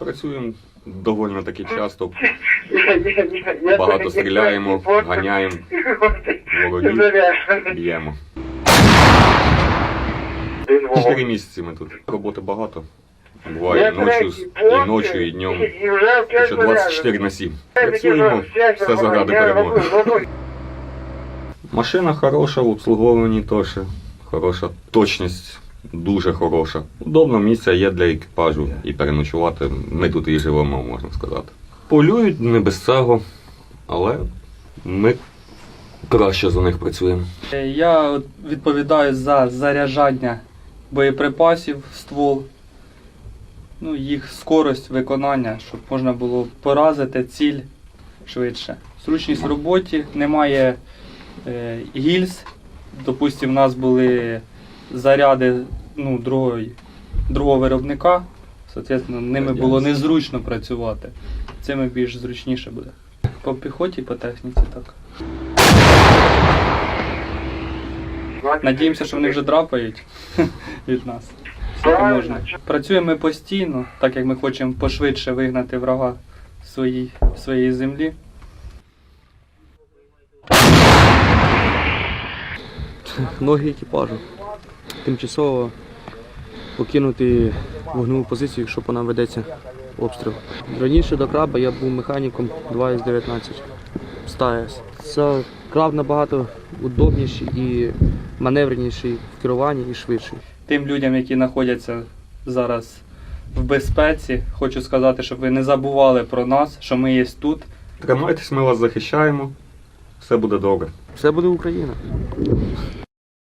Працюємо доволі таки часто, багато стріляємо, ганяємо, ворогів б'ємо. Чотири місяці ми тут. Роботи багато. Буває ночі, і ночі, і днем. Що 24 на 7. Працюємо, все заради перемоги. Машина хороша, в обслуговуванні теж хороша. Точність дуже хороша. Удобно місце є для екіпажу і переночувати. Ми тут і живемо, можна сказати. Полюють не без цього, але ми краще за них працюємо. Я відповідаю за заряджання боєприпасів ствол, ну, їх скорость виконання, щоб можна було поразити ціль швидше. Зручність в роботі, немає е, гільз. Допустимо, у нас були заряди ну, другої, другого виробника. Соответственно, ними було незручно працювати. Цими більш зручніше буде. По піхоті, по техніці так. Надіємося, що вони вже драпають від нас. Скільки можна. Працюємо ми постійно, так як ми хочемо пошвидше вигнати врага своїй, своєї землі. ноги екіпажу. Тимчасово покинути вогневу позицію, якщо по нам ведеться обстріл. Раніше до краба я був механіком 2 с 19 СТАЕС. Це краб набагато удобніший і маневреніший в керуванні і швидший. Тим людям, які знаходяться зараз в безпеці, хочу сказати, щоб ви не забували про нас, що ми є тут. Тримайтесь, ми вас захищаємо. Все буде добре. Все буде Україна.